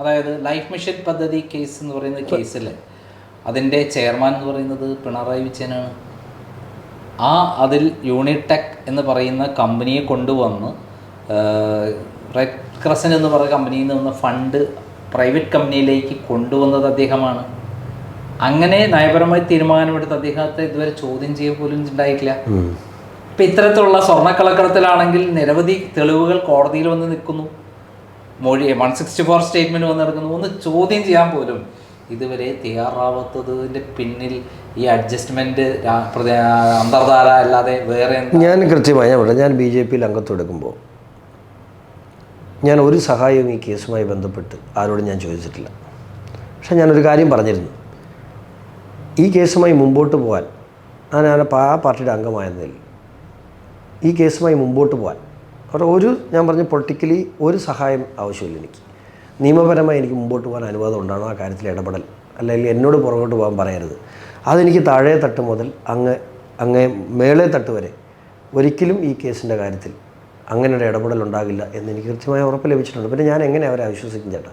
അതായത് life mission പദ്ധതി case എന്ന് പറയുന്ന കേസിൽ അതിന്റെ ചെയർമാൻ എന്ന് പറയുന്നത് പിണറായി വിജയനാണ്. ആ അതിൽ യൂണിടെക് എന്ന് പറയുന്ന കമ്പനിയെ കൊണ്ടുവന്ന് റെഡ് ക്രസൻ എന്ന് പറയുന്ന കമ്പനിയിൽ നിന്ന് വന്ന ഫണ്ട് പ്രൈവറ്റ് കമ്പനിയിലേക്ക് കൊണ്ടുവന്നത് അദ്ദേഹമാണ്. അങ്ങനെ നയപരമായി തീരുമാനമെടുത്ത് അദ്ദേഹത്തെ ഇതുവരെ ചോദ്യം ചെയ്യുക പോലും ഉണ്ടായിട്ടില്ല. ഇപ്പം ഇത്തരത്തിലുള്ള സ്വർണക്കളക്കടത്തിലാണെങ്കിൽ നിരവധി തെളിവുകൾ കോടതിയിൽ വന്ന് നിൽക്കുന്നു. മൊഴി വൺ സിക്സ്റ്റി ഫോർ സ്റ്റേറ്റ്മെന്റ് വന്ന് നടക്കുന്നു. ഒന്ന് ചോദ്യം ചെയ്യാൻ പോലും ഇതുവരെ തയ്യാറാവാത്തതിന്റെ പിന്നിൽ ഈ അഡ്ജസ്റ്റ്മെന്റ് അന്തർധാര അല്ലാതെ വേറെ? ഞാൻ കൃത്യമായി ഞാൻ പറഞ്ഞു ഞാൻ ബി ജെ പിയിൽ അംഗത്വം എടുക്കുമ്പോൾ ഞാൻ ഒരു സഹായവും ഈ കേസുമായി ബന്ധപ്പെട്ട് ആരോടും ഞാൻ ചോദിച്ചിട്ടില്ല. പക്ഷേ ഞാനൊരു കാര്യം പറഞ്ഞിരുന്നു. ഈ കേസുമായി മുമ്പോട്ട് പോകാൻ ഞാൻ ആ പാർട്ടിയുടെ അംഗമായിരുന്നില്ല ഈ കേസുമായി മുമ്പോട്ട് പോകാൻ അവിടെ ഒരു ഞാൻ പറഞ്ഞ പൊളിറ്റിക്കലി ഒരു സഹായം ആവശ്യമില്ല എനിക്ക്. നിയമപരമായി എനിക്ക് മുമ്പോട്ട് പോകാൻ അനുവാദം ഉണ്ടാണോ ആ കാര്യത്തിൽ ഇടപെടൽ. അല്ലെങ്കിൽ എന്നോട് പുറകോട്ട് പോകാൻ പറയരുത്. അതെനിക്ക് താഴെ തട്ട് മുതൽ അങ്ങ് അങ്ങേ മേളെ തട്ട് വരെ ഒരിക്കലും ഈ കേസിന്റെ കാര്യത്തിൽ അങ്ങനെ ഒരു ഇടപെടൽ ഉണ്ടാകില്ല എന്ന് എനിക്ക് കൃത്യമായ ഉറപ്പ് ലഭിച്ചിട്ടുണ്ട്. പിന്നെ ഞാൻ എങ്ങനെ അവരെ വിശ്വസിക്കും ചേട്ടാ?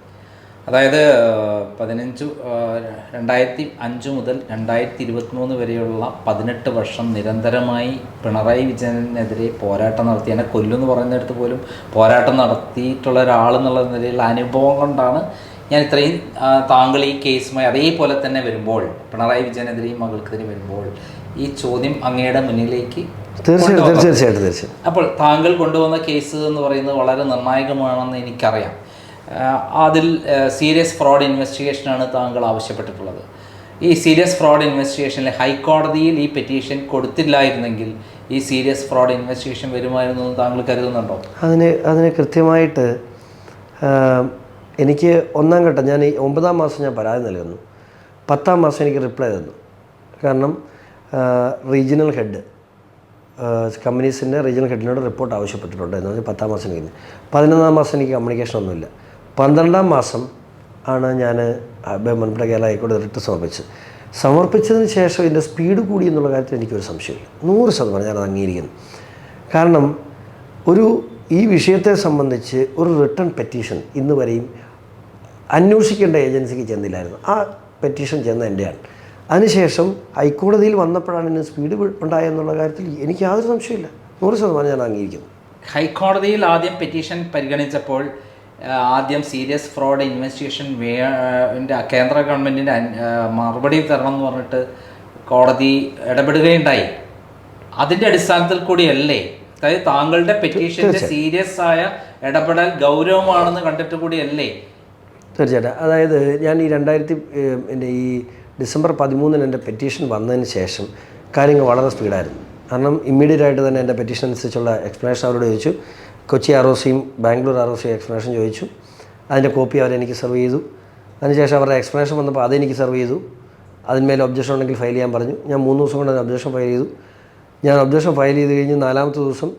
അതായത് പതിനഞ്ച് രണ്ടായിരത്തി അഞ്ച് മുതൽ രണ്ടായിരത്തി ഇരുപത്തിമൂന്ന് വരെയുള്ള പതിനെട്ട് വർഷം നിരന്തരമായി പിണറായി വിജയനെതിരെ പോരാട്ടം നടത്തി എന്നെ കൊല്ലുമെന്ന് പറയുന്നിടത്ത് പോലും പോരാട്ടം നടത്തിയിട്ടുള്ള ഒരാളെന്നുള്ള നിലയിലുള്ള അനുഭവം കൊണ്ടാണ് ഞാൻ ഇത്രയും താങ്കൾ ഈ കേസുമായി അതേപോലെ തന്നെ വരുമ്പോൾ പിണറായി വിജയനെതിരെയും മകൾക്കെതിരെ വരുമ്പോൾ ഈ ചോദ്യം അങ്ങയുടെ മുന്നിലേക്ക് തീർച്ചയായിട്ടും. തീർച്ചയായിട്ടും തീർച്ചയായിട്ടും അപ്പോൾ താങ്കൾ കൊണ്ടുവന്ന കേസ് എന്ന് പറയുന്നത് വളരെ നിർണായകമാണെന്ന് എനിക്കറിയാം അതിൽ സീരിയസ് ഫ്രോഡ് ഇൻവെസ്റ്റിഗേഷനാണ് താങ്കൾ ആവശ്യപ്പെട്ടിട്ടുള്ളത്. ഈ സീരിയസ് ഫ്രോഡ് ഇൻവെസ്റ്റിഗേഷനിൽ ഹൈക്കോടതിയിൽ ഈ പെറ്റീഷൻ കൊടുത്തില്ലായിരുന്നെങ്കിൽ ഈ സീരിയസ് ഫ്രോഡ് ഇൻവെസ്റ്റിഗേഷൻ വരുമായിരുന്നു എന്ന് താങ്കൾ കരുതുന്നുണ്ടോ? അതിന് അതിന് കൃത്യമായിട്ട് എനിക്ക് ഒന്നാം ഘട്ടം ഞാൻ ഈ ഒമ്പതാം മാസം ഞാൻ പരാതി നൽകുന്നു. പത്താം മാസം എനിക്ക് റിപ്ലൈ തന്നു. കാരണം റീജിയണൽ ഹെഡ് കമ്പനീസിന്റെ റീജിയണൽ ഹെഡിനോട് റിപ്പോർട്ട് ആവശ്യപ്പെട്ടിട്ടുണ്ട് എന്ന് പറഞ്ഞാൽ പത്താം മാസം എനിക്ക് പതിനൊന്നാം മാസം എനിക്ക് കമ്മ്യൂണിക്കേഷൻ ഒന്നുമില്ല പന്ത്രണ്ടാം മാസം ആണ് ഞാൻ ബഹുമാനപ്പെട്ട കേരള ഹൈക്കോടതി റിട്ട് സമർപ്പിച്ചത്. സമർപ്പിച്ചതിന് ശേഷം ഇതിന്റെ സ്പീഡ് കൂടി എന്നുള്ള കാര്യത്തിൽ എനിക്കൊരു സംശയമില്ല. നൂറ് ശതമാനം ഞാനത് അംഗീകരിക്കുന്നു. കാരണം ഒരു ഈ വിഷയത്തെ സംബന്ധിച്ച് ഒരു റിട്ടേൺ പെറ്റീഷൻ ഇന്ന് വരെയും അന്വേഷിക്കേണ്ട ഏജൻസിക്ക് ചെന്നില്ലായിരുന്നു. ആ പെറ്റീഷൻ ചെന്ന എന്റെയാണ്. അതിനുശേഷം ഹൈക്കോടതിയിൽ വന്നപ്പോഴാണ് ഇതിന് സ്പീഡ് ഉണ്ടായെന്നുള്ള കാര്യത്തിൽ എനിക്ക് യാതൊരു സംശയമില്ല നൂറ് ശതമാനം ഞാൻ അംഗീകരിക്കുന്നു. ഹൈക്കോടതിയിൽ ആദ്യം പെറ്റീഷൻ പരിഗണിച്ചപ്പോൾ ആദ്യം സീരിയസ് ഫ്രോഡ് ഇൻവെസ്റ്റിഗേഷൻ കേന്ദ്ര ഗവൺമെന്റിന്റെ മറുപടി തരണം എന്ന് പറഞ്ഞിട്ട് കോടതി ഇടപെടുകയുണ്ടായി. അതിന്റെ അടിസ്ഥാനത്തിൽ കൂടിയല്ലേ? അതായത് താങ്കളുടെ പെറ്റീഷന്റെ സീരിയസ് ആയ ഇടപെടൽ ഗൗരവമാണെന്ന് കണ്ടിട്ട് കൂടിയല്ലേ? തീർച്ചയായിട്ടും. അതായത് ഞാൻ ഈ രണ്ടായിരത്തി എന്റെ ഈ ഡിസംബർ പതിമൂന്നിന് എന്റെ പെറ്റീഷൻ വന്നതിന് ശേഷം കാര്യങ്ങൾ വളരെ സ്പീഡായിരുന്നു കാരണം ഇമ്മീഡിയറ്റ് ആയിട്ട് തന്നെ എന്റെ പെറ്റീഷൻ അനുസരിച്ചുള്ള എക്സ്പ്ലനേഷൻ അവരോട് ചോദിച്ചു. കൊച്ചി ആർ ഒ സിയും ബാംഗ്ലൂർ ആർ ഒ സിയും എക്സ്പ്ലനേഷൻ ചോദിച്ചു. അതിന്റെ കോപ്പി അവരെനിക്ക് സെർവ് ചെയ്തു. അതിനുശേഷം അവരുടെ എക്സ്പ്ലനേഷൻ വന്നപ്പോൾ അതെനിക്ക് സെർവ് ചെയ്തു. അതിന്മേൽ ഒബ്ജക്ഷൻ ഉണ്ടെങ്കിൽ ഫയൽ ചെയ്യാൻ പറഞ്ഞു. ഞാൻ മൂന്ന് ദിവസം കൊണ്ട് ഒബ്ജക്ഷൻ ഫയൽ ചെയ്തു. ഞാൻ ഒബ്ജക്ഷൻ ഫയൽ ചെയ്ത് കഴിഞ്ഞ് നാലാമത്തെ ദിവസം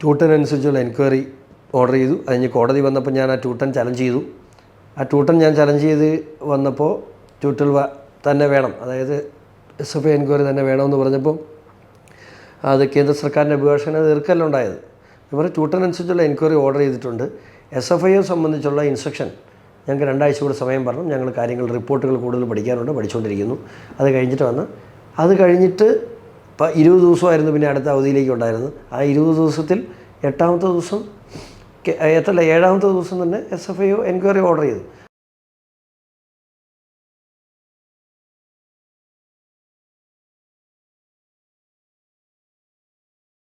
ട്യൂട്ടനനുസരിച്ചുള്ള എൻക്വയറി ഓർഡർ ചെയ്തു. അത് കഴിഞ്ഞ് കോടതി വന്നപ്പോൾ ഞാൻ ആ ട്യൂട്ടൻ ചലഞ്ച് ചെയ്തു. ആ ട്യൂട്ടൻ ഞാൻ ചലഞ്ച് ചെയ്ത് വന്നപ്പോൾ ട്യൂട്ടൽ തന്നെ വേണം. അതായത് എസ് എഫ് ഐ എൻക്വയറി തന്നെ വേണമെന്ന് പറഞ്ഞപ്പോൾ അത് കേന്ദ്ര സർക്കാരിന്റെ അഭിഭാഷകനെ എതിർക്കല്ല ഉണ്ടായത്. ഇവർ ട്യൂട്ടറിനനുസരിച്ചുള്ള എൻക്വയറി ഓർഡർ ചെയ്തിട്ടുണ്ട്. എസ് എഫ് ഐയെ സംബന്ധിച്ചുള്ള ഇൻസ്ട്രക്ഷൻ ഞങ്ങൾക്ക് രണ്ടാഴ്ച കൂടെ സമയം പറഞ്ഞു. ഞങ്ങൾ കാര്യങ്ങൾ റിപ്പോർട്ടുകൾ കൂടുതൽ പഠിക്കാനുണ്ട് പഠിച്ചുകൊണ്ടിരിക്കുന്നു. അത് കഴിഞ്ഞിട്ട് വന്ന് അത് കഴിഞ്ഞിട്ട് ഇപ്പം ഇരുപത് ദിവസമായിരുന്നു പിന്നെ അടുത്ത അവധിയിലേക്ക് ഉണ്ടായിരുന്നത്. ആ ഇരുപത് ദിവസത്തിൽ എട്ടാമത്തെ ദിവസം എത്ര ഏഴാമത്തെ ദിവസം തന്നെ S F I O enquiry order ചെയ്തു.